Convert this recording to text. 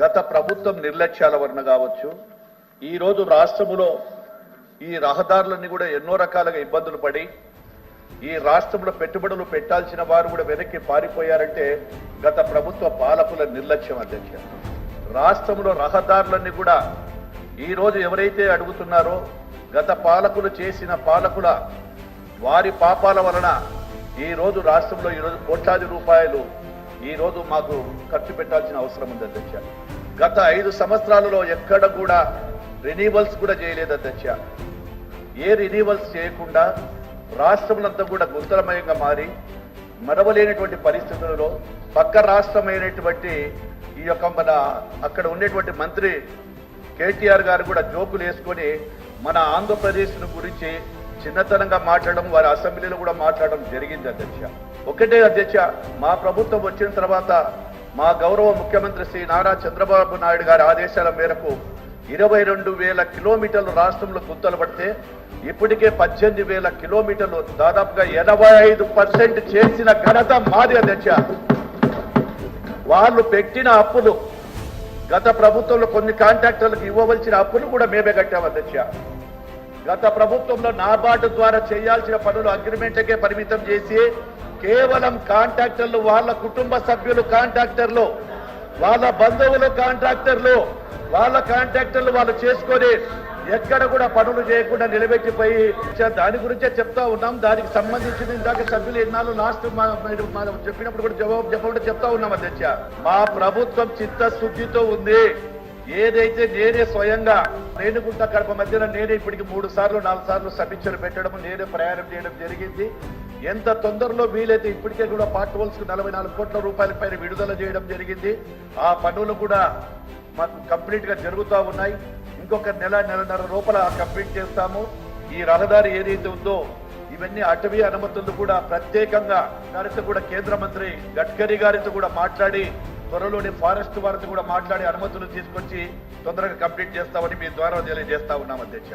గత ప్రభుత్వం నిర్లక్ష్యాల వలన కావచ్చు ఈరోజు రాష్ట్రములో ఈ రహదారులన్నీ కూడా ఎన్నో రకాలుగా ఇబ్బందులు పడి ఈ రాష్ట్రంలో పెట్టుబడులు పెట్టాల్సిన వారు కూడా వెనక్కి పారిపోయారంటే గత ప్రభుత్వ పాలకుల నిర్లక్ష్యం అధ్యక్ష. రాష్ట్రంలో రహదారులన్నీ కూడా ఈ రోజు ఎవరైతే అడుగుతున్నారో గత పాలకులు చేసిన పాలకుల వారి పాపాల వలన ఈ రోజు రాష్ట్రంలో ఈరోజు కోట్లాది రూపాయలు ఈరోజు మాకు ఖర్చు పెట్టాల్సిన అవసరం ఉంది అధ్యక్ష గత ఐదు సంవత్సరాలలో ఎక్కడ కూడా రెన్యూవల్స్ కూడా చేయలేదు అధ్యక్ష ఏ రినీవల్స్ చేయకుండా రాష్ట్రములంతా కూడా గుంతలమయంగా మారి మరవలేనటువంటి పరిస్థితులలో పక్క రాష్ట్రమైనటువంటి ఈ యొక్క మన అక్కడ ఉండేటువంటి మంత్రి కేటీఆర్ గారు కూడా జోకులు వేసుకొని మన ఆంధ్రప్రదేశ్ను గురించి చిన్నతనంగా మాట్లాడడం వారి అసెంబ్లీలో కూడా మాట్లాడడం జరిగింది అధ్యక్ష ఒకటే అధ్యక్ష మా ప్రభుత్వం వచ్చిన తర్వాత మా గౌరవ ముఖ్యమంత్రి శ్రీ నారా చంద్రబాబు నాయుడు గారి ఆదేశాల మేరకు ఇరవై రెండు వేల కిలోమీటర్లు రాష్ట్రంలో గుంతలు పడితే ఇప్పటికే పద్దెనిమిది వేల కిలోమీటర్లు దాదాపుగా ఎనభై ఐదు పర్సెంట్ చేసిన ఘనత మాది అధ్యక్ష. వాళ్ళు పెట్టిన అప్పులు గత ప్రభుత్వంలో కొన్ని కాంట్రాక్టర్లకు ఇవ్వవలసిన అప్పులు కూడా మేమే కట్టాం అధ్యక్ష. గత ప్రభుత్వంలో నాబార్డు ద్వారా చేయాల్సిన పనులు అగ్రిమెంట్కే పరిమితం చేసి కేవలం కాంట్రాక్టర్లు వాళ్ళ కుటుంబ సభ్యులు కాంట్రాక్టర్లు వాళ్ళ బంధువులు కాంట్రాక్టర్లు వాళ్ళ కాంట్రాక్టర్లు వాళ్ళు చేసుకొని ఎక్కడ కూడా పనులు చేయకుండా నిలబెట్టిపోయి దాని గురించే చెప్తా ఉన్నాం. దానికి సంబంధించిన ఇందాక సభ్యులు ఎన్నాళ్ళు లాస్ట్ మనం చెప్పినప్పుడు కూడా జవాబు చెప్పకుండా చెప్తా ఉన్నాం అధ్యక్ష. మా ప్రభుత్వం చిత్తశుద్ధితో ఉంది. ఏదైతే నేనే స్వయంగా రేణుగుంట కడప మధ్యన నేనే ఇప్పటికి మూడు సార్లు నాలుగు సార్లు సమీక్షలు పెట్టడం నేనే ప్రయాణం చేయడం జరిగింది. ఎంత తొందరలో వీలైతే ఇప్పటికే కూడా పార్ట్ హోల్స్కి నలభై నాలుగు కోట్ల రూపాయల పైన విడుదల చేయడం జరిగింది. ఆ పనులు కూడా మాకు కంప్లీట్గా జరుగుతూ ఉన్నాయి. ఇంకొక నెల నెలన్నర లోపల కంప్లీట్ చేస్తాము. ఈ రహదారి ఏదైతే ఉందో ఇవన్నీ అటవీ అనుమతులు కూడా ప్రత్యేకంగా గారితో కూడా కేంద్ర మంత్రి గడ్కరీ గారితో కూడా మాట్లాడి త్వరలోనే ఫారెస్ట్ వారితో కూడా మాట్లాడి అనుమతులు తీసుకొచ్చి తొందరగా కంప్లీట్ చేస్తామని మీ ద్వారా తెలియజేస్తా ఉన్నాం అధ్యక్ష.